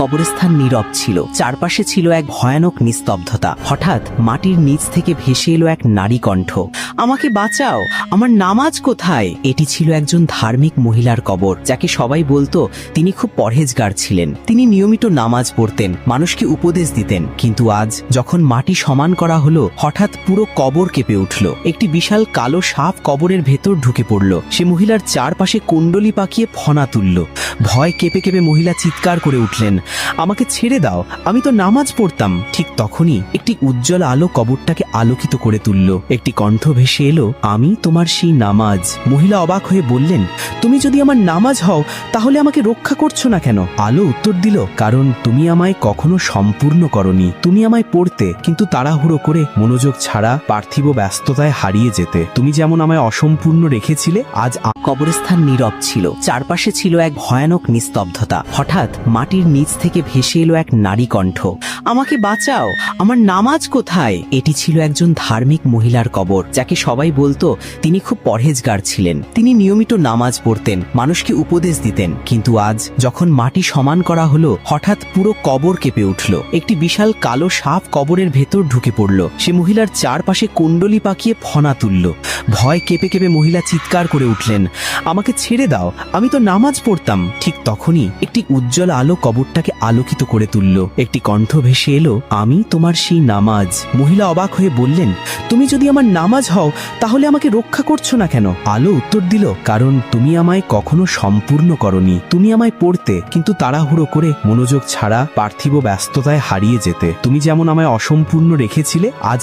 কবরস্থান নীরব ছিল। চারপাশে ছিল এক ভয়ানক নিস্তব্ধতা। হঠাৎ মাটির নিচ থেকে ভেসে এলো এক নারী কণ্ঠ। আমাকে বাঁচাও! আমার নামাজ কোথায়? এটি ছিল একজন ধার্মিক মহিলার কবর, যাকে সবাই বলতো তিনি খুব পরহেজগার ছিলেন। তিনি নিয়মিত নামাজ পড়তেন, মানুষকে উপদেশ দিতেন। কিন্তু আজ যখন মাটি সমান করা হলো, হঠাৎ পুরো কবর কেঁপে উঠল। একটি বিশাল কালো সাপ কবরের ভেতর ঢুকে পড়ল। সে মহিলার চারপাশে কুণ্ডলি পাকিয়ে ফনা তুলল। ভয় কেঁপে কেঁপে মহিলা চিৎকার করে উঠলেন। আমাকে ছেড়ে দাও, আমি তো নামাজ পড়তাম। ঠিক তখনই একটি উজ্জ্বল আলো কবরটাকে আলোকিত করে তুলল। একটি কণ্ঠ ভেসে এলো, আমি তোমার সেই নামাজ। মহিলা অবাক হয়ে বললেন, তুমি যদি আমার নামাজ হও, তাহলে আমাকে রক্ষা করছ না কেন? আলো উত্তর দিল, কারণ তুমি আমায় কখনো সম্পূর্ণ করনি। তুমি আমায় পড়তে, কিন্তু তাড়াহুড়ো করে মনোযোগ ছাড়া পার্থিব ব্যস্ততায় হারিয়ে যেতে। তুমি যেমন আমায় অসম্পূর্ণ রেখেছিলে, আজ কবরস্থান নীরব ছিল। চারপাশে ছিল এক ভয়ানক নিস্তব্ধতা। হঠাৎ মাটির নিচ থেকে ভেসে এলো এক নারী কণ্ঠ। আমাকে বাঁচাও, আমার নামাজ কোথায়? এটি ছিল একজন ধার্মিক মহিলার কবর, যাকে সবাই বলতো তিনি খুব পরহেজগার ছিলেন। তিনি নিয়মিত নামাজ পড়তেন, মানুষকে উপদেশ দিতেন। কিন্তু আজ, যখন মাটি সমান করা হলো, হঠাৎ পুরো কবর কেঁপে উঠল। একটি বিশাল কালো সাপ কবরের ভেতর ঢুকে পড়ল। সে মহিলার চারপাশে কুণ্ডলি পাকিয়ে ফনা তুলল। ভয় কেঁপে কেঁপে মহিলা চিৎকার করে উঠলেন, আমাকে ছেড়ে দাও, আমি তো নামাজ পড়তাম। ঠিক তখনই একটি উজ্জ্বল আলো কবরটাকে আলোকিত করে তুলল। একটি কণ্ঠ ভেসে এলো, আমি তোমার সেই নামাজ। মহিলা অবাক হয়ে বললেন, তুমি যদি আমার নামাজ হও, তাহলে আমাকে রক্ষা করছ না কেন? আলো উত্তর দিল, কারণ তুমি আমায় কখনো সম্পূর্ণ করনি। তুমি আমায় পড়তে, কিন্তু তাড়াহুড়ো করে মনোযোগ ছাড়া পার্থিব ব্যস্ততায় হারিয়ে যেতে। তুমি যেমন আমায় অসম্পূর্ণ রেখেছিলে, আজ